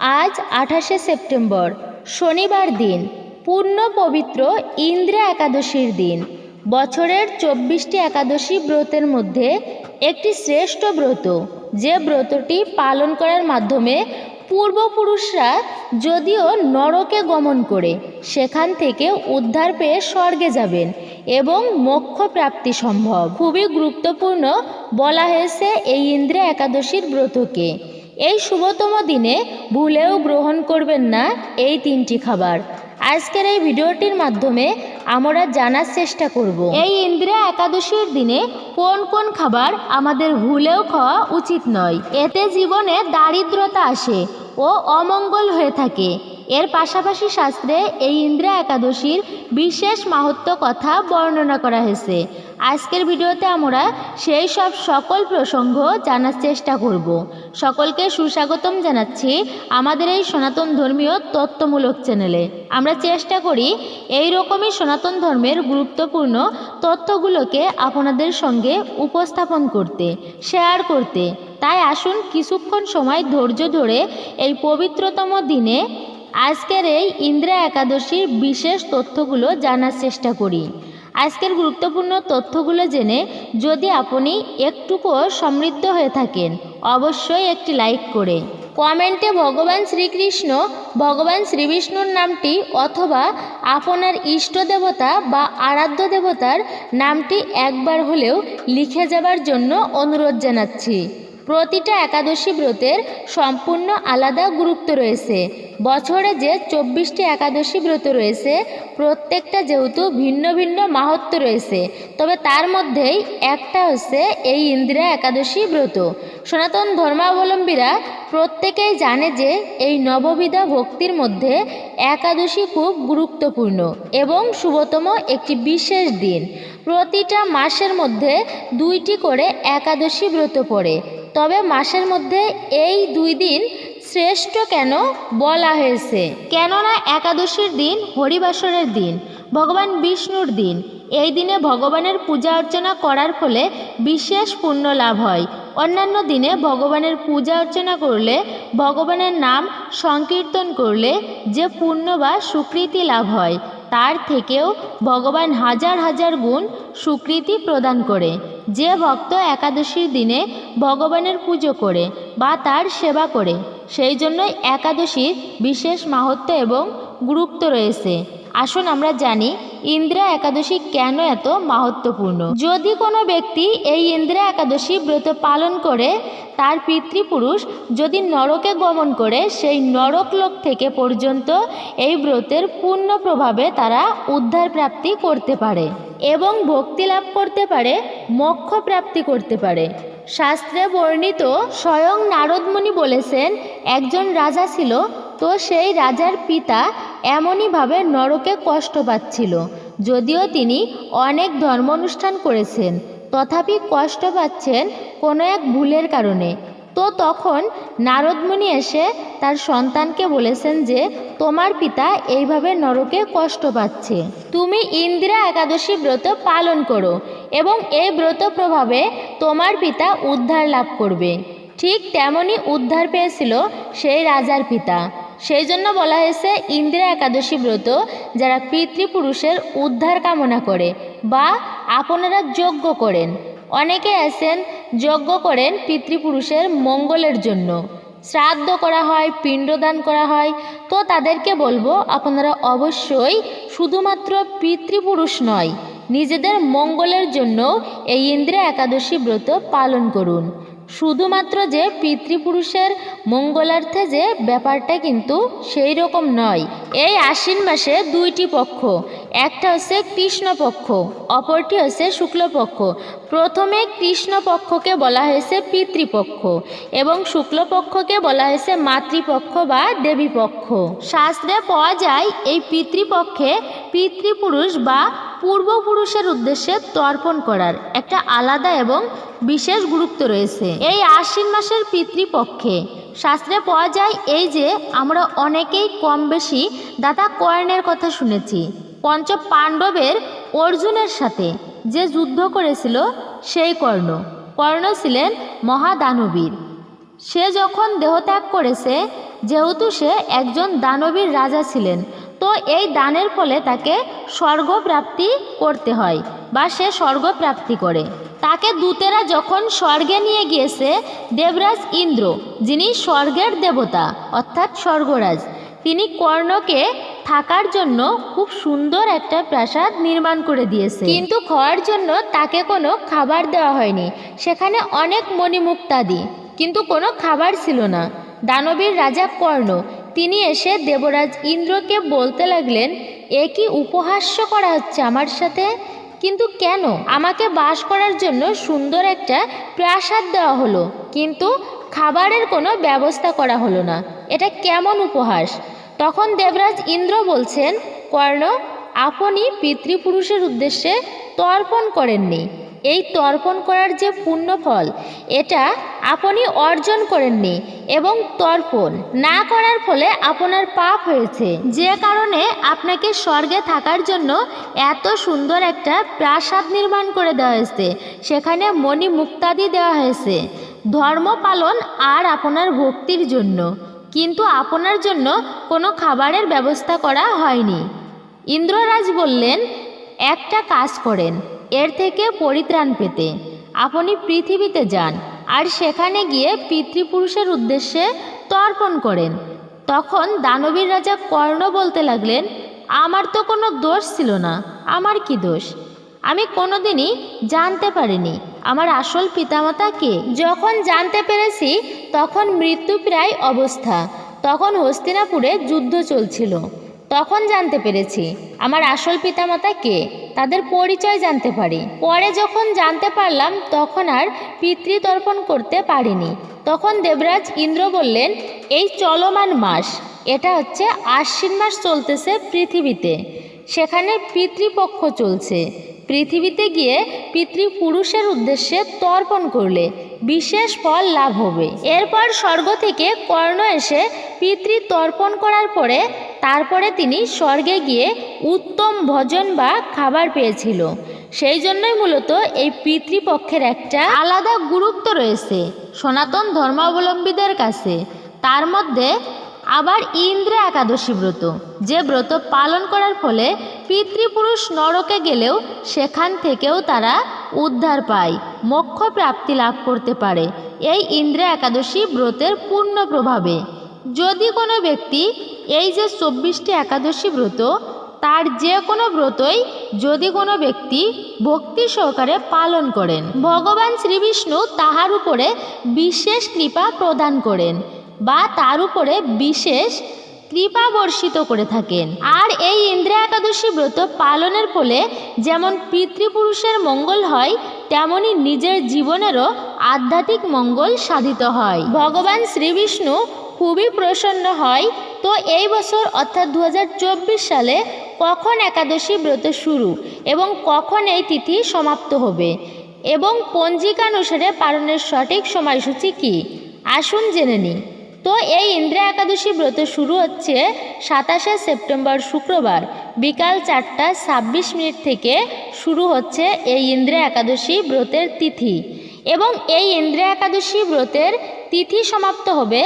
আজ আঠাশে সেপ্টেম্বর, শনিবার দিন, পূর্ণ পবিত্র ইন্দ্রা একাদশীর দিন। বছরের চব্বিশটি একাদশী ব্রতের মধ্যে একটি শ্রেষ্ঠ ব্রত, যে ব্রতটি পালন করার মাধ্যমে পূর্বপুরুষরা যদিও নরকে গমন করে, সেখান থেকে উদ্ধার পেয়ে স্বর্গে যাবেন এবং মোক্ষ প্রাপ্তি সম্ভব। খুবই গুরুত্বপূর্ণ বলা হয়েছে এই ইন্দ্রা একাদশীর ব্রতকে। এই শুভতম দিনে ভুলেও গ্রহণ করবেন না এই তিনটি খাবার। আজকের এই ভিডিওটির মাধ্যমে আমরা জানার চেষ্টা করব। এই ইন্দ্রিয়া একাদশীর দিনে কোন কোন খাবার আমাদের ভুলেও খাওয়া উচিত নয়। এতে জীবনে দারিদ্রতা আসে ও অমঙ্গল হয়ে থাকে। এর পাশাপাশি শাস্ত্রে এই ইন্দ্রা একাদশীর বিশেষ মাহাত্ম কথা বর্ণনা করা হয়েছে। আজকের ভিডিওতে আমরা সেই সব সকল প্রসঙ্গ জানার চেষ্টা করব। সকলকে সুস্বাগতম জানাচ্ছি আমাদের এই সনাতন ধর্মীয় তত্ত্বমূলক চ্যানেলে। আমরা চেষ্টা করি এই রকমই সনাতন ধর্মের গুরুত্বপূর্ণ তথ্যগুলোকে আপনাদের সঙ্গে উপস্থাপন করতে, শেয়ার করতে। তাই আসুন কিছুক্ষণ সময় ধৈর্য ধরে এই পবিত্রতম দিনে আজকের এই ইন্দ্রা একাদশীর বিশেষ তথ্যগুলো জানার চেষ্টা করি। আজকের গুরুত্বপূর্ণ তথ্যগুলো জেনে যদি আপনি একটুকুও সমৃদ্ধ হয়ে থাকেন, অবশ্যই একটি লাইক করে। কমেন্টে ভগবান শ্রীকৃষ্ণ, ভগবান শ্রীবিষ্ণুর নামটি অথবা আপনার ইষ্ট দেবতা বা আরাধ্য দেবতার নামটি একবার হলেও লিখে যাবার জন্য অনুরোধ জানাচ্ছি। প্রতিটা একাদশী ব্রতের সম্পূর্ণ আলাদা গুরুত্ব রয়েছে। বছরে যে চব্বিশটি একাদশী ব্রত রয়েছে, প্রত্যেকটা যেহেতু ভিন্ন ভিন্ন মাহাত্ম রয়েছে, তবে তার মধ্যেই একটা হচ্ছে এই ইন্দিরা একাদশী ব্রত। সনাতন ধর্মাবলম্বীরা প্রত্যেকেই জানে যে এই নববিধা ভক্তির মধ্যে একাদশী খুব গুরুত্বপূর্ণ এবং শুভতম একটি বিশেষ দিন। প্রতিটা মাসের মধ্যে দুইটি করে একাদশী ব্রত পড়ে। তবে মাসের মধ্যে এই দুই দিন শ্রেষ্ঠ কেন বলা হয়েছে। কেননা একাদশীর দিন, হরিবাসরের দিন, ভগবান বিষ্ণুর দিন। এই দিনে ভগবানের পূজা অর্চনা করার ফলে বিশেষ পুণ্য লাভ হয়। অন্যান্য দিনে ভগবানের পূজা অর্চনা করলে, ভগবানের নাম সংকীর্তন করলে যে পুণ্য বা স্বীকৃতি লাভ হয় তার থেকেও ভগবান হাজার হাজার গুণ স্বীকৃতি প্রদান করে। যে ভক্ত একাদশীর দিনে ভগবানের পুজো করে বা তার সেবা করে, সেই জন্যই একাদশীর বিশেষ মাহাত্ম এবং গুরুত্ব রয়েছে। আসুন আমরা জানি ইন্দ্রা একাদশী কেন এত মাহাত্মপূর্ণ যদি কোনো ব্যক্তি এই ইন্দ্রা একাদশী ব্রত পালন করে, তার পিতৃপুরুষ যদি নরকে গমন করে, সেই নরকলোক থেকে পর্যন্ত এই ব্রতের পূর্ণ প্রভাবে তারা উদ্ধার প্রাপ্তি করতে পারে এবং ভক্তি লাভ করতে পারে, মোক্ষ প্রাপ্তি করতে পারে। শাস্ত্রে বর্ণিত, স্বয়ং নারদমণি বলেছেন, একজন রাজা ছিল, তো সেই রাজার পিতা এমনইভাবে নরকে কষ্ট পাচ্ছিল, যদিও তিনি অনেক ধর্মানুষ্ঠান করেছেন। তথাপি কষ্ট পাচ্ছেন কোনো এক ভুলের কারণে। তো তখন নারদমণি এসে তার সন্তানকে বলেছেন যে, তোমার পিতা এইভাবে নরকে কষ্ট পাচ্ছে। তুমি ইন্দিরা একাদশী ব্রত পালন করো এবং এই ব্রত প্রভাবে তোমার পিতা উদ্ধার লাভ করবে। ঠিক তেমনই উদ্ধার পেয়েছিল সেই রাজার পিতা। সেই জন্য বলা হয়েছে ইন্দিরা একাদশী ব্রত যারা পিতৃপুরুষের উদ্ধার কামনা করে বা আপনারা যজ্ঞ করেন। অনেকে আছেন যজ্ঞ করেন পিতৃপুরুষের মঙ্গলের জন্য। শ্রাদ্ধ করা হয়, পিণ্ডদান করা হয়। তো তাদেরকে বলব, আপনারা অবশ্যই শুধুমাত্র পিতৃপুরুষ নয়, নিজেদের মঙ্গলের জন্য এই ইন্দ্রা একাদশী ব্রত পালন করুন। শুধুমাত্র যে পিতৃপুরুষের মঙ্গলার্থে যে ব্যাপারটা কিন্তু সেই রকম নয়। এই আশ্বিন মাসে দুইটি পক্ষ একটা হচ্ছে কৃষ্ণপক্ষ, অপরটি হচ্ছে শুক্লপক্ষ। প্রথমে কৃষ্ণপক্ষকে বলা হয়েছে পিতৃপক্ষ এবং শুক্লপক্ষকে বলা হয়েছে মাতৃপক্ষ বা দেবীপক্ষ। শাস্ত্রে পাওয়া যায় এই পিতৃপক্ষে পিতৃপুরুষ বা পূর্বপুরুষের উদ্দেশ্যে তর্পণ করার একটা আলাদা এবং বিশেষ গুরুত্ব রয়েছে। এই আশ্বিন মাসের পিতৃপক্ষে শাস্ত্রে পাওয়া যায় এই যে আমরা অনেকেই কম বেশি দাদা কর্ণের কথা শুনেছি। পঞ্চ পাণ্ডবের অর্জুনের সাথে যে যুদ্ধ করেছিল, সেই কর্ণ। কর্ণ ছিলেন মহাদানবীর। সে যখন দেহত্যাগ করেছে, যেহেতু সে একজন দানবীর রাজা ছিলেন, তো এই দানের ফলে তাকে স্বর্গপ্রাপ্তি করতে হয় বা সে স্বর্গপ্রাপ্তি করে। তাকে দূতেরা যখন স্বর্গে নিয়ে গিয়েছে, দেবরাজ ইন্দ্র, যিনি স্বর্গের দেবতা, অর্থাৎ স্বর্গরাজ, তিনি কর্ণকে থাকার জন্য খুব সুন্দর একটা প্রাসাদ নির্মাণ করে দিয়েছে। কিন্তু খাওয়ার জন্য তাকে কোনো খাবার দেওয়া হয়নি। সেখানে অনেক মণিমুক্তাদি, কিন্তু কোনো খাবার ছিল না। দানবীর রাজা কর্ণ, তিনি এসে দেবরাজ ইন্দ্রকে বলতে লাগলেন, এ কি উপহাস্য করা হচ্ছে আমার সাথে? কিন্তু কেন? আমাকে বাস করার জন্য সুন্দর একটা প্রাসাদ দেওয়া হলো। কিন্তু খাবারের কোনো ব্যবস্থা করা হলো না। এটা কেমন উপহাস? তখন দেবরাজ ইন্দ্র বলছেন, কর্ণ, আপনি পিতৃপুরুষের উদ্দেশ্যে তর্পণ করেননি। এই তর্পণ করার যে পুণ্য ফল এটা আপনি অর্জন করেননি এবং তর্পণ না করার ফলে আপনার পাপ হয়েছে। যে কারণে আপনাকে স্বর্গে থাকার জন্য এত সুন্দর একটা প্রাসাদ নির্মাণ করে দেওয়া হয়েছে। সেখানে মণি মুক্তাদি দেওয়া হয়েছে। ধর্ম পালন আর আপনার ভক্তির জন্য। কিন্তু আপনার জন্য কোনো খাবারের ব্যবস্থা করা হয়নি। ইন্দ্ররাজ বললেন, একটা কাজ করেন, এর থেকে পরিত্রাণ পেতে। আপনি পৃথিবীতে যান আর সেখানে গিয়ে পিতৃপুরুষের উদ্দেশ্যে তর্পণ করেন। তখন দানবীর রাজা কর্ণ বলতে লাগলেন, আমার তো কোনো দোষ ছিল না, আমার কি দোষ? আমি কোনোদিনই জানতে পারিনি। আমার আসল পিতামাতা কে? যখন জানতে পেরেছি, তখন মৃত্যু প্রায় অবস্থা। তখন হস্তিনাপুরে যুদ্ধ চলছিল। তখন জানতে পেরেছি, আমার আসল পিতামাতা কে? তাদের পরিচয় জানতে পারি। পরে যখন জানতে পারলাম, তখন আর পিতৃতর্পণ করতে পারিনি। তখন দেবরাজ ইন্দ্র বললেন, এই চলমান মাস, এটা হচ্ছে আশ্বিন মাস চলতেছে পৃথিবীতে। সেখানে পিতৃপক্ষ চলছে। পৃথিবীতে গিয়ে পিতৃপুরুষের উদ্দেশ্যে তর্পণ করলে বিশেষ ফল লাভ হবে। এরপর স্বর্গ থেকে কর্ণ এসে পিতৃ তর্পণ করার পরে তারপরে তিনি স্বর্গে গিয়ে উত্তম ভোজন বা খাবার পেয়েছিল। সেই জন্যই মূলত এই পিতৃপক্ষের একটা আলাদা গুরুত্ব রয়েছে সনাতন ধর্মাবলম্বীদের কাছে। তার মধ্যে আবার ইন্দ্র একাদশী ব্রত, যে ব্রত পালন করার ফলে পিতৃপুরুষ নরকে গেলেও সেখান থেকেও তারা উদ্ধার পায়, মোক্ষ প্রাপ্তি লাভ করতে পারে। এই ইন্দ্র একাদশী ব্রতের পূর্ণ প্রভাবে। যদি কোনো ব্যক্তি এই যে চব্বিশটি একাদশী ব্রত, তার যে কোনো ব্রতই যদি কোনো ব্যক্তি ভক্তি সহকারে পালন করেন, ভগবান শ্রীবিষ্ণু তাহার উপরে বিশেষ কৃপা প্রদান করেন। বা তার উপরে বিশেষ কৃপা বর্ষিত করে থাকেন। আর এই ইন্দ্র একাদশী ব্রত পালনের ফলে যেমন পিতৃপুরুষের মঙ্গল হয়, তেমনি নিজের জীবনেরও আধ্যাত্মিক মঙ্গল সাধিত হয়। ভগবান শ্রীবিষ্ণু খুবই প্রসন্ন হয়। তো এই বছর অর্থাৎ দু হাজার চব্বিশ সালে কখন একাদশী ব্রত শুরু এবং কখন এই তিথি সমাপ্ত হবে এবং পঞ্জিকানুসারে পালনের সঠিক সময়সূচি কী? আসুন জেনে নিই। তো এই ইন্দ্রা একাদশী ব্রত শুরু হচ্ছে সাতাশে সেপ্টেম্বর শুক্রবার, বিকাল চারটা ছাব্বিশ মিনিট থেকে শুরু হচ্ছে এই ইন্দ্রা একাদশী ব্রতের তিথি। এবং এই ইন্দ্রা একাদশী ব্রতের তিথি সমাপ্ত হবে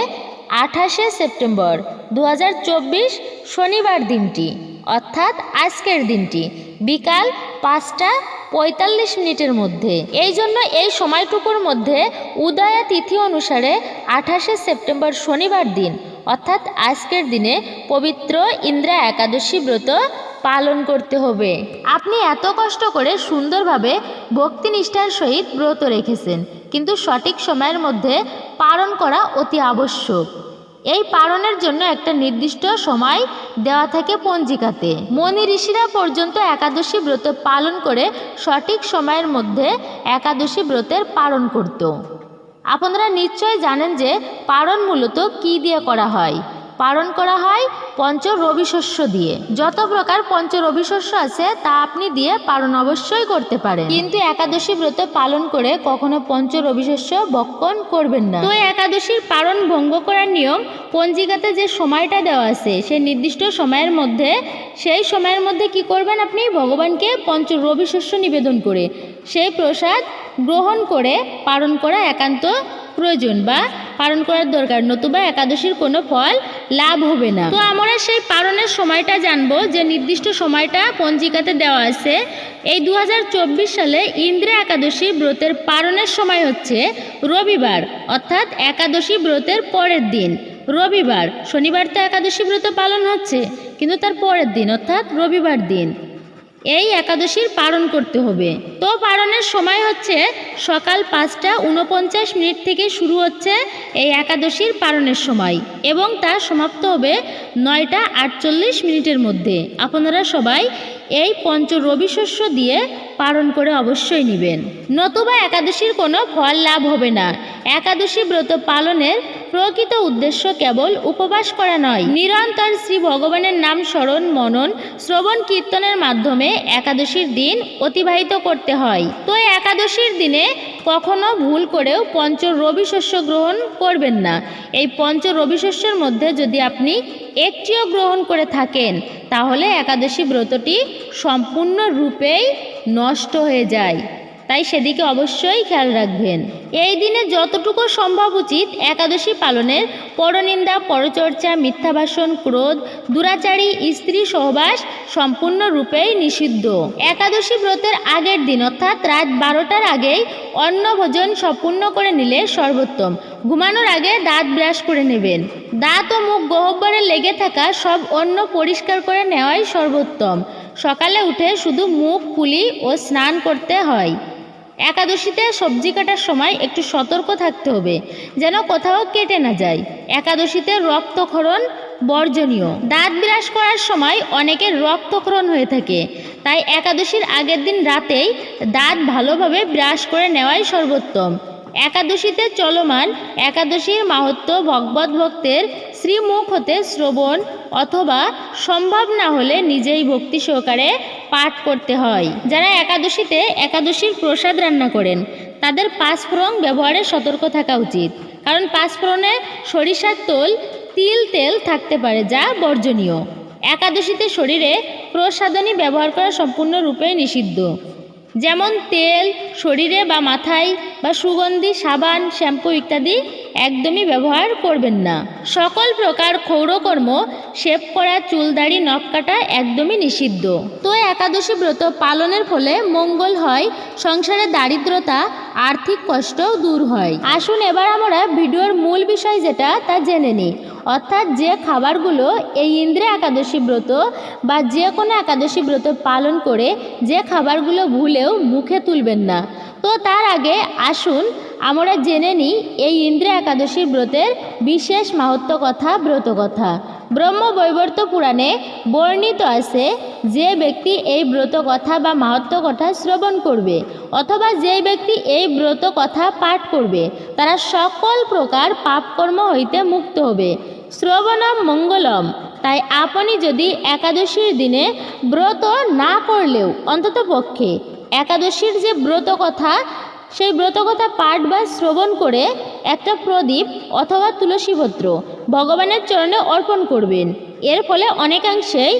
আঠাশে সেপ্টেম্বর দু হাজার চব্বিশ শনিবার দিনটি, অর্থাৎ আজকের দিনটি, বিকাল পাঁচটা পঁয়তাল্লিশ মিনিটের মধ্যে। এই জন্য এই সময়টুকুর মধ্যে উদয়া তিথি অনুসারে আঠাশে সেপ্টেম্বর শনিবার দিন, অর্থাৎ আজকের দিনে পবিত্র ইন্দ্রা একাদশী ব্রত পালন করতে হবে। আপনি এত কষ্ট করে সুন্দরভাবে ভক্তিনিষ্ঠার সহিত ব্রত রেখেছেন, কিন্তু সঠিক সময়ের মধ্যে পালন করা অতি আবশ্যক। এই পারণের জন্য একটা নির্দিষ্ট সময় দেওয়া থাকে পঞ্জিকাতে। মনি ঋষিরা পর্যন্ত একাদশী ব্রত পালন করে সঠিক সময়ের মধ্যে একাদশী ব্রতের পালন করত। আপনারা নিশ্চয় জানেন যে পারণ মূলত কী দিয়ে করা হয়। পালন করা হয় পঞ্চ রবিশস্য দিয়ে। যত প্রকার পঞ্চ রবিশস্য আছে, তা আপনি দিয়ে পালন অবশ্যই করতে পারেন। কিন্তু একাদশী ব্রত পালন করে কখনো পঞ্চ রবিশস্য বক্ষণ করবেন না। তো একাদশীর পালন ভঙ্গ করার নিয়ম পঞ্জিকাতে যে সময়টা দেওয়া আছে, সেই নির্দিষ্ট সময়ের মধ্যে, সেই সময়ের মধ্যে কি করবেন আপনি? ভগবানকে পঞ্চ রবিশস্য নিবেদন করে, সেই প্রসাদ গ্রহণ করে পালন করা একান্ত প্রয়োজন বা পালন করার দরকার। নতুবা একাদশীর কোনো ফল লাভ হবে না। তো আমরা সেই পালনের সময়টা জানব যে নির্দিষ্ট সময়টা পঞ্জিকাতে দেওয়া আছে। এই দু হাজার চব্বিশ সালে ইন্দ্রা একাদশী ব্রতের পালনের সময় হচ্ছে রবিবার, অর্থাৎ একাদশী ব্রতের পরের দিন। রবিবার, শনিবার তো একাদশী ব্রত পালন হচ্ছে, কিন্তু তার পরের দিন, অর্থাৎ রবিবার দিন। এই একাদশীর পালন করতে হবে। তো পালনের সময় হচ্ছে সকাল পাঁচটা উনপঞ্চাশ মিনিট থেকে শুরু হচ্ছে এই একাদশীর পালনের সময় এবং তা সমাপ্ত হবে নয়টা আটচল্লিশ মিনিটের মধ্যে। আপনারা সবাই এই পঞ্চ রবি শস্য দিয়ে পালন করে অবশ্যই নেবেন। নতুবা একাদশীর কোনো ফল লাভ হবে না। একাদশী ব্রত পালনের প্রকৃত উদ্দেশ্য কেবল উপবাস করা নয়। নিরন্তর শ্রী ভগবানের নাম স্মরণ, মনন, শ্রবণ, কীর্তনের মাধ্যমে একাদশীর দিন অতিবাহিত করতে হয়। তো একাদশীর দিনে কখনো ভুল করেও পঞ্চ রবি শস্য গ্রহণ করবেন না। এই পঞ্চ রবি শস্যের মধ্যে যদি আপনি একটিও গ্রহণ করে থাকেন, তাহলে একাদশী ব্রতটি সম্পূর্ণরূপেই নষ্ট হয়ে যায়। তাই সেদিকে অবশ্যই খেয়াল রাখবেন। এই দিনে যতটুকু সম্ভব উচিত একাদশী পালনের পরনিন্দা, পরচর্চা, মিথ্যাভাষণ, ক্রোধ, দুরাচারী, স্ত্রী সহবাস সম্পূর্ণরূপেই নিষিদ্ধ। একাদশী ব্রতের আগের দিন অর্থাৎ রাত বারোটার আগেই অন্ন ভোজন সম্পূর্ণ করে নিলে সর্বোত্তম। ঘুমানোর আগে দাঁত ব্রাশ করে নেবেন। দাঁত ও মুখ গহ্বরে লেগে থাকা সব অন্ন পরিষ্কার করে নেওয়াই সর্বোত্তম। সকালে উঠে শুধু মুখ কুলি ও স্নান করতে হয়। একাদশীতে সবজি কাটার সময় একটু সতর্ক থাকতে হবে, যেন কোথাও কেটে না যায়। একাদশীতে রক্তক্ষরণ বর্জনীয়। দাঁত বিরাস করার সময় অনেকের রক্তক্ষরণ হয়ে থাকে, তাই একাদশীর আগের দিন রাতেই দাঁত ভালোভাবে ব্রাশ করে নেওয়াই সর্বোত্তম। একাদশীতে চলমান একাদশীর মাহাত্ম ভগবত ভক্তের শ্রীমুখ হতে শ্রবণ অথবা সম্ভব না হলে নিজেই ভক্তি সহকারে পাঠ করতে হয়। যারা একাদশীতে একাদশীর প্রসাদ রান্না করেন, তাদের পাঁচফোড়ন ব্যবহারে সতর্ক থাকা উচিত। কারণ পাঁচফোড়নে সরিষার তোল, তিল তেল থাকতে পারে যা বর্জনীয়। একাদশীতে শরীরে প্রসাদনী ব্যবহার করা সম্পূর্ণরূপে নিষিদ্ধ। যেমন তেল, শরীরে বা মাথায়, বা সুগন্ধি, সাবান, শ্যাম্পু ইত্যাদি একদমই ব্যবহার করবেন না। সকল প্রকার ক্ষৌরকর্ম শেভ করা, চুলদাড়ি, নখ কাটা একদমই নিষিদ্ধ। তো একাদশী ব্রত পালনের ফলে মঙ্গল হয়, সংসারে দারিদ্রতা, আর্থিক কষ্টও দূর হয়। আসুন এবার আমরা ভিডিওর মূল বিষয় যেটা তা জেনে নিই। অর্থাৎ যে খাবারগুলো এই ইন্দ্রে একাদশী ব্রত বা যে কোনো একাদশী ব্রত পালন করে যে খাবারগুলো ভুলেও মুখে তুলবেন না। তো তার আগে আসুন, আমরা জেনে নিই এই ইন্দ্রে একাদশী ব্রতের বিশেষ মাহাত্ম কথা ব্রত কথা ব্রহ্ম বৈবর্ত পুরাণে বর্ণিত আছে, যে ব্যক্তি এই ব্রত কথা বা মাহাত্ম কথা শ্রবণ করবে অথবা যে ব্যক্তি এই ব্রত কথা পাঠ করবে, তারা সকল প্রকার পাপকর্ম হইতে মুক্ত হবে। শ্রবণম মঙ্গলম। তাই আপনি যদি একাদশীর দিনে ব্রত না করলেও, অন্তত পক্ষে, একাদশীর যে ব্রত কথা, সেই ব্রতকথা পাঠ বা শ্রবণ করে একটা প্রদীপ অথবা তুলসীপত্র ভগবানের চরণে অর্পণ করবেন। এর ফলে অনেকাংশেই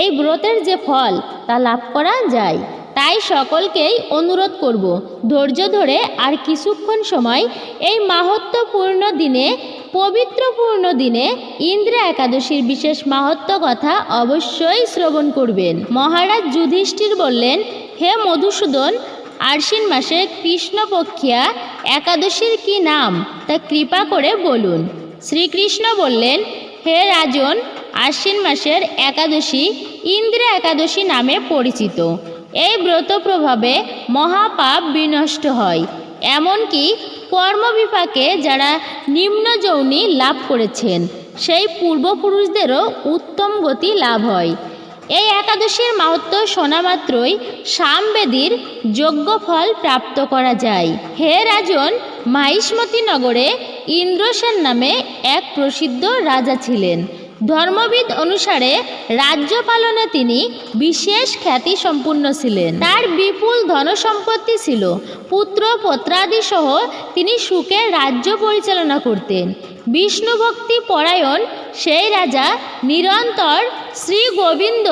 এই ব্রতের যে ফল, তা লাভ করা যায়। তাই সকলকেই অনুরোধ করব, ধৈর্য ধরে আর কিছুক্ষণ সময় এই মাহাত্মপূর্ণ দিনে, পবিত্রপূর্ণ দিনে ইন্দ্র একাদশীর বিশেষ মাহাত্ম কথা অবশ্যই শ্রবণ করবেন। মহারাজ যুধিষ্ঠির বললেন, হে মধুসূদন, আশ্বিন মাসে কৃষ্ণপক্ষিয়া একাদশীর কি নাম? তা কৃপা করে বলুন। শ্রীকৃষ্ণ বললেন, হে রাজন, আশ্বিন মাসের একাদশী ইন্দ্র একাদশী নামে পরিচিত। এই ব্রত প্রভাবে মহাপাপ বিনষ্ট হয়। এমনকি কর্মবিপাকে যারা নিম্ন যৌনি লাভ করেছেন, সেই পূর্বপুরুষদেরও উত্তম গতি লাভ হয়। এই একাদশীর মাহাত্ম শোনা মাত্রই সামবেদীর যোগ্য ফল প্রাপ্ত করা যায়। হে রাজন, মাহিষ্মতি নগরে ইন্দ্রসেন নামে এক প্রসিদ্ধ রাজা ছিলেন। ধর্মবিদ অনুসারে রাজ্য পালনে তিনি বিশেষ খ্যাতি সম্পূর্ণ ছিলেন। তার বিপুল ধনসম্পত্তি ছিল। পুত্র পত্রাদি সহ তিনি সুখে রাজ্য পরিচালনা করতেন। বিষ্ণু ভক্তি পরায়ণ সেই রাজা নিরন্তর শ্রী গোবিন্দ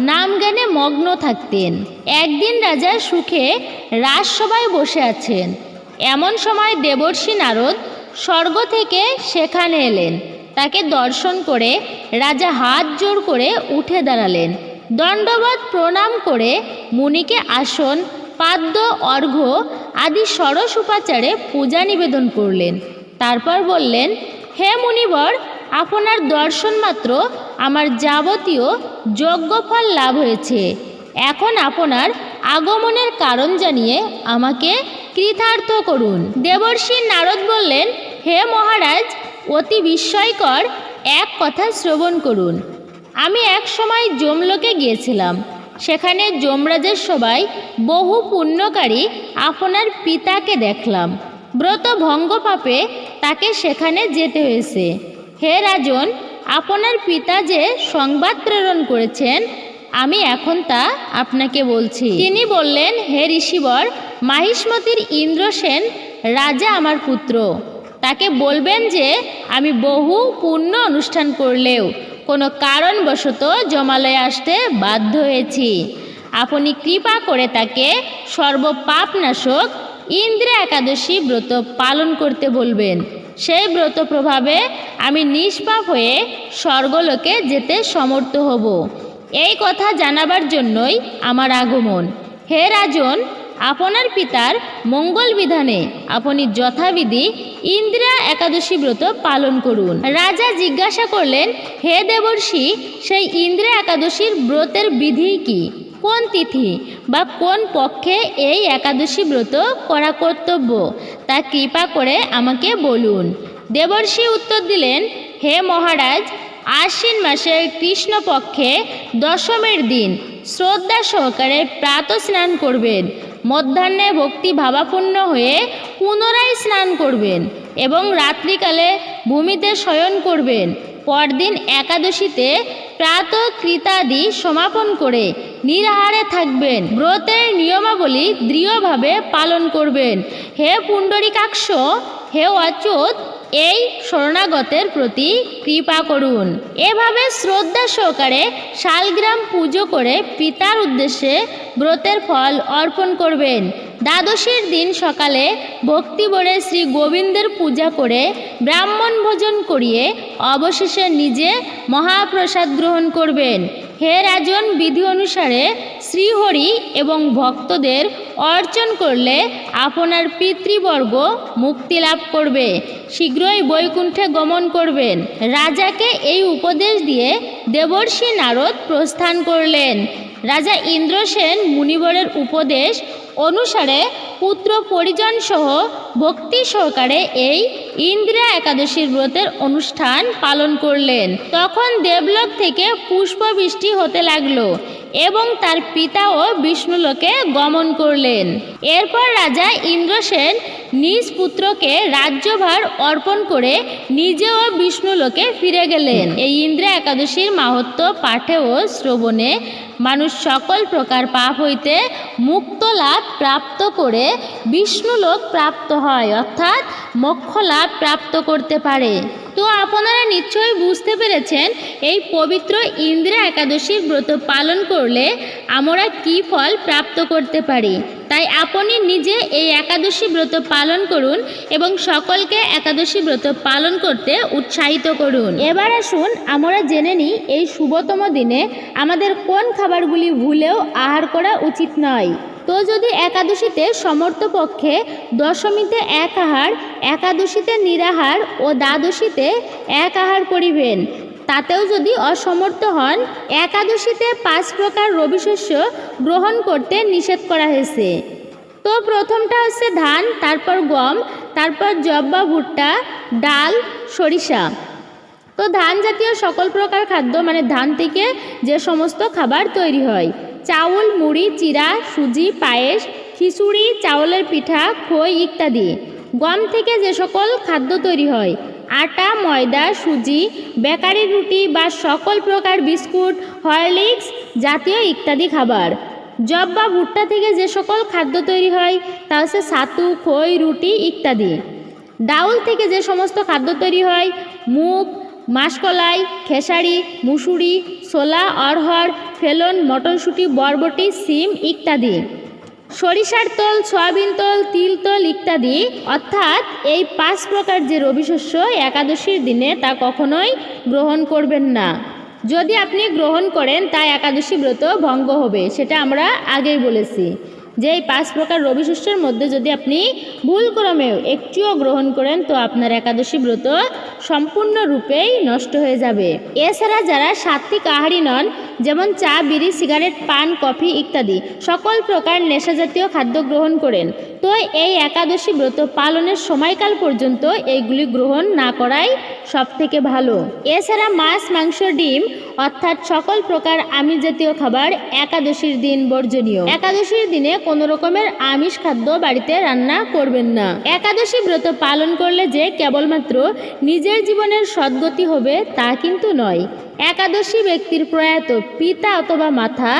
নাম জ্ঞানে মগ্ন থাকতেন। একদিন রাজা সুখে রাজসভায় বসে আছেন। এমন সময় দেবর্ষি নারদ স্বর্গ থেকে সেখানে এলেন। তাকে দর্শন করে রাজা হাত জোর করে উঠে দাঁড়ালেন। দণ্ডবত প্রণাম করে মুনিকে আসন, পাদ্য, অর্ঘ্য আদি সরস উপাচারে পূজা নিবেদন করলেন। তারপর বললেন, হে মুনিবর, আপনার দর্শন মাত্র আমার যাবতীয় যজ্ঞফল লাভ হয়েছে। এখন আপনার আগমনের কারণ জানিয়ে আমাকে কৃতার্থ করুন। দেবর্ষি নারদ বললেন, হে মহারাজ অতি বিস্ময়কর এক কথা শ্রবণ করুন। আমি এক সময় জমলোকে গিয়েছিলাম। সেখানে যমরাজের সবাই বহু পুণ্যকারী আপনার পিতাকে দেখলাম। ব্রত ভঙ্গ পাপে তাকে সেখানে যেতে হয়েছে। হে রাজন, আপনার পিতা যে সংবাদ প্রেরণ করেছেন, আমি এখন তা আপনাকে বলছি। তিনি বললেন, হে ঋষিবর, মাহিষ্মতির ইন্দ্রসেন রাজা আমার পুত্র। তাকে বলবেন যে, আমি বহু পুণ্য অনুষ্ঠান করলেও কোনো কারণবশত জমালয়ে আসতে বাধ্য হয়েছি। আপনি কৃপা করে তাকে সর্বপাপনাশক ইন্দ্র একাদশী ব্রত পালন করতে বলবেন। সেই ব্রত প্রভাবে আমি নিষ্পাপ হয়ে স্বর্গলোকে যেতে সমর্থ হব। এই কথা জানাবার জন্যই আমার আগমন। হে রাজন আপনার পিতার মঙ্গল বিধানে আপনি যথাবিধি ইন্দিরা একাদশী ব্রত পালন করুন। রাজা জিজ্ঞাসা করলেন, হে দেবর্ষি, সেই ইন্দিরা একাদশীর ব্রতের বিধি কি? কোন তিথি বা কোন পক্ষে এই একাদশী ব্রত করা কর্তব্য? তা কৃপা করে আমাকে বলুন। দেবর্ষি উত্তর দিলেন, হে মহারাজ, আশ্বিন মাসের কৃষ্ণপক্ষে দশমের দিন শ্রদ্ধা সহকারে প্রাত স্নান করবেন। মধ্যাহ্নে ভক্তি ভাবাপূর্ণ হয়ে পুনরায় স্নান করবেন এবং রাত্রিকালে ভূমিতে শয়ন করবেন। পরদিন একাদশীতে প্রাত কৃতাদি সমাপন করে নিরাহারে থাকবেন। ব্রতের নিয়মাবলী দৃঢ়ভাবে পালন করবেন। হে পুণ্ডরিকাক্ষ, হে অচ্যুত এই শরণাগতের প্রতি কৃপা করুন। এভাবে শ্রদ্ধা সহকারে শালগ্রাম পুজো করে পিতার উদ্দেশ্যে ব্রতের ফল অর্পণ করবেন। দ্বাদশীর দিন সকালে ভক্তি ভক্তিবরে শ্রী গোবিন্দের পূজা করে ব্রাহ্মণ ভোজন করিয়ে অবশেষে নিজে মহাপ্রসাদ গ্রহণ করবেন। হে রাজন, বিধি অনুসারে শ্রীহরি এবং ভক্তদের অর্চন করলে আপনার পিতৃবর্গ মুক্তি লাভ করবে। শীঘ্রই বৈকুণ্ঠে গমন করবেন। রাজাকে এই উপদেশ দিয়ে দেবর্ষি নারদ প্রস্থান করলেন। রাজা ইন্দ্রসেন মুনিবরের উপদেশ অনুসারে পুত্র পরিজন সহ ভক্তি সহকারে এই ইন্দিরা একাদশীর ব্রতের অনুষ্ঠান পালন করলেন। তখন দেবলোক থেকে পুষ্পবৃষ্টি হতে লাগল এবং তার পিতাও বিষ্ণুলোকে গমন করলেন। এরপর রাজা ইন্দ্রসেন নিজ পুত্রকে রাজ্যভার অর্পণ করে নিজেও বিষ্ণুলোকে ফিরে গেলেন। এই ইন্দ্রা একাদশীর মাহাত্ম পাঠে ও শ্রবণে মানুষ সকল প্রকার পাপ হইতে মুক্ত লাভ প্রাপ্ত করে বিষ্ণুলোক প্রাপ্ত হয়। অর্থাৎ মোক্ষ লাভ প্রাপ্ত করতে পারে। তো আপনারা নিশ্চয়ই বুঝতে পেরেছেন, এই পবিত্র ইন্দিরা একাদশীর ব্রত পালন করলে আমরা কি ফল প্রাপ্ত করতে পারি। তাই আপনি নিজে এই একাদশী ব্রত পালন করুন এবং সকলকে একাদশী ব্রত পালন করতে উৎসাহিত করুন। এবার আসুন, আমরা জেনে নিই এই শুভতম দিনে আমাদের কোন খাবারগুলি ভুলেও আহার করা উচিত নয়। তো যদি একাদশীতে সমর্থ পক্ষে দশমীতে এক আহার, একাদশীতে নিরাহার ও দ্বাদশীতে এক আহার করিবেন, তাতেও যদি অসমর্থ হন, একাদশীতে পাঁচ প্রকার রবিশস্য গ্রহণ করতে নিষেধ করা হয়েছে। তো প্রথমটা হচ্ছে ধান, তারপর গম, তারপর জব বা ভুট্টা, ডাল, সরিষা। তো ধান জাতীয় সকল প্রকার খাদ্য মানে ধান থেকে যে সমস্ত খাবার তৈরি হয় চাউল, মুড়ি, চিরা, সুজি, পায়েস, খিচুড়ি, চাউলের পিঠা, খই ইত্যাদি। গম থেকে যে সকল খাদ্য তৈরি হয়, আটা, ময়দা, সুজি, বেকারি রুটি বা সকল প্রকার বিস্কুট, হরলিক্স জাতীয় ইত্যাদি খাবার। জব বা ভুট্টা থেকে যে সকল খাদ্য তৈরি হয়, তা হচ্ছে ছাতু, খই, রুটি ইত্যাদি। ডাউল থেকে যে সমস্ত খাদ্য তৈরি হয়, মুগ মাসকলাই, খেসারি, মুসুরি, ছোলা অরহর ফেলন, মটরশুঁটি, বরবটি, সিম ইত্যাদি। সরিষার তেল, সয়াবিন তেল, তিল তেল ইত্যাদি। অর্থাৎ এই পাঁচ প্রকার যে রবি শস্য একাদশীর দিনে তা কখনোই গ্রহণ করবেন না। যদি আপনি গ্রহণ করেন, তা একাদশী ব্রত ভঙ্গ হবে, সেটা আমরা আগেই বলেছি। যে এই পাঁচ প্রকার রবি শস্যের মধ্যে যদি আপনি ভুলক্রমেও একটিও গ্রহণ করেন, তো আপনার একাদশী ব্রত সম্পূর্ণরূপেই নষ্ট হয়ে যাবে। এছাড়া যারা সাত্বিক আহারী নন, যেমন চা, বিড়ি, সিগারেট, পান, কফি ইত্যাদি, সকল প্রকার নেশাজাতীয় খাদ্য গ্রহণ করেন তো এই একাদশী ব্রত পালনের সময়কাল পর্যন্ত এইগুলি গ্রহণ না করাই সব থেকে ভালো। এছাড়া মাছ, মাংস, ডিম, অর্থাৎ সকল প্রকার আমিষ জাতীয় খাবার একাদশীর দিন বর্জনীয়। একাদশীর দিনে কোনো রকমের আমিষ খাদ্য বাড়িতে রান্না করবেন না। একাদশী ব্রত পালন করলে যে কেবলমাত্র নিজের জীবনের সদ্গতি হবে তা কিন্তু নয়। একাদশী ব্যক্তির প্রয়াত পিতা অথবা মাথা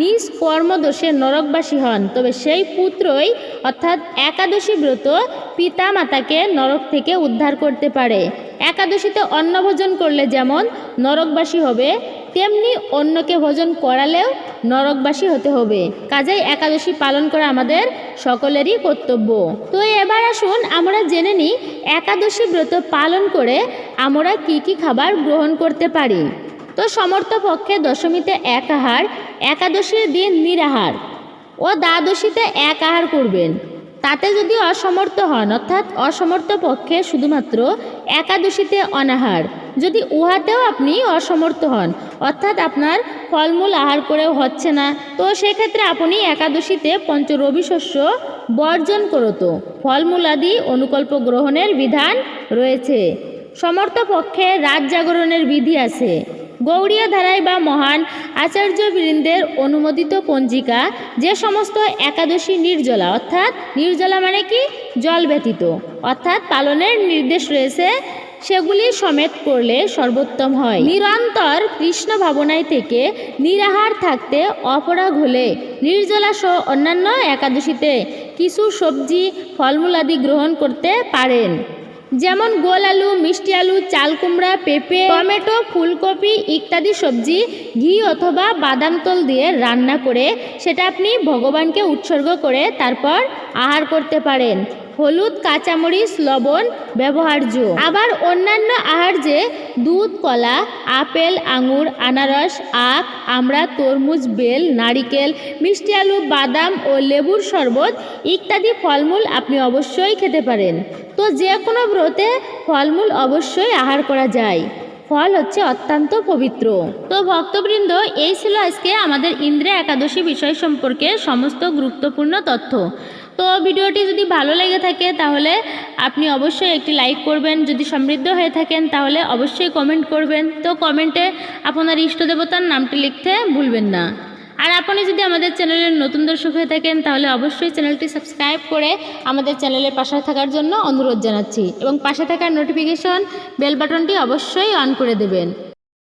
নিজ কর্মদোষে নরকবাসী হন। তবে সেই পুত্রই অর্থাৎ একাদশী ব্রত পিতা মাতাকে নরক থেকে উদ্ধার করতে পারে। একাদশীতে অন্নভোজন করলে যেমন নরকবাসী হবে, তেমনি অন্যকে ভোজন করালেও নরকবাসী হতে হবে। কাজেই একাদশী পালন করা আমাদের সকলেরই কর্তব্য। তো এবার আসুন আমরা জেনে নিই, একাদশী ব্রত পালন করে আমরা কি কি খাবার গ্রহণ করতে পারি। তো সমর্থ পক্ষে দশমীতে এক আহার, একাদশীর দিন নিরাহার। ও দ্বাদশীতে এক আহার করবেন। তাতে যদি অসমর্থ হন, অর্থাৎ অসমর্থ পক্ষে শুধুমাত্র একাদশীতে অনাহার। যদি উহাতেও আপনি অসমর্থ হন, অর্থাৎ আপনার ফলমূল আহার করেও হচ্ছে না, তো সেক্ষেত্রে আপনি একাদশীতে পঞ্চ রবি শস্য বর্জন করত ফলমূলাদি অনুকল্প গ্রহণের বিধান রয়েছে। সমর্থ পক্ষে রাত জাগরণের বিধি আছে। গৌড়ীয় ধারায় বা মহান আচার্যবৃন্দের অনুমোদিত পঞ্জিকা যে সমস্ত একাদশী নির্জলা, অর্থাৎ নির্জলা মানে কি? জল ব্যতীত। অর্থাৎ পালনের নির্দেশ রয়েছে, সেগুলি সমেত করলে সর্বোত্তম হয়। নিরন্তর কৃষ্ণ ভাবনায় থেকে নিরাহার থাকতে অপরাগ হলে নির্জলা সহ অন্যান্য একাদশীতে কিছু সবজি, ফলমূল আদি গ্রহণ করতে পারেন। যেমন গোল আলু, মিষ্টি আলু, চাল কুমড়া, পেঁপে, টমেটো, ফুলকপি ইত্যাদি সবজি, ঘি অথবা বাদাম তল দিয়ে রান্না করে সেটা আপনি ভগবানকে উৎসর্গ করে তারপর আহার করতে পারেন। হলুদ, কাঁচামরিচ, লবণ ব্যবহার্য। আবার অন্যান্য আহার যে দুধ, কলা, আপেল, আঙুর, আনারস, আখ আমরা তরমুজ, বেল, নারিকেল, মিষ্টি আলু, বাদাম ও লেবুর শরবত ইত্যাদি ফলমূল আপনি অবশ্যই খেতে পারেন। তো যে কোনো ব্রতে ফলমূল অবশ্যই আহার করা যায়। ফল হচ্ছে অত্যন্ত পবিত্র। তো ভক্তবৃন্দ, এই ছিল আজকে আমাদের ইন্দ্রে একাদশী বিষয় সম্পর্কে সমস্ত গুরুত্বপূর্ণ তথ্য। তো ভিডিওটি যদি ভালো লেগে থাকে তাহলে আপনি অবশ্যই একটি লাইক করবেন। যদি সমৃদ্ধ হয়ে থাকেন তাহলে অবশ্যই কমেন্ট করবেন। তো কমেন্টে আপনার ইষ্ট দেবতার নামটি লিখতে ভুলবেন না। আর আপনি যদি আমাদের চ্যানেলের নতুন দর্শক হয়ে থাকেন তাহলে অবশ্যই চ্যানেলটি সাবস্ক্রাইব করে আমাদের চ্যানেলের পাশে থাকার জন্য অনুরোধ জানাচ্ছি। এবং পাশে থাকার নোটিফিকেশন বেল বাটনটি অবশ্যই অন করে দেবেন।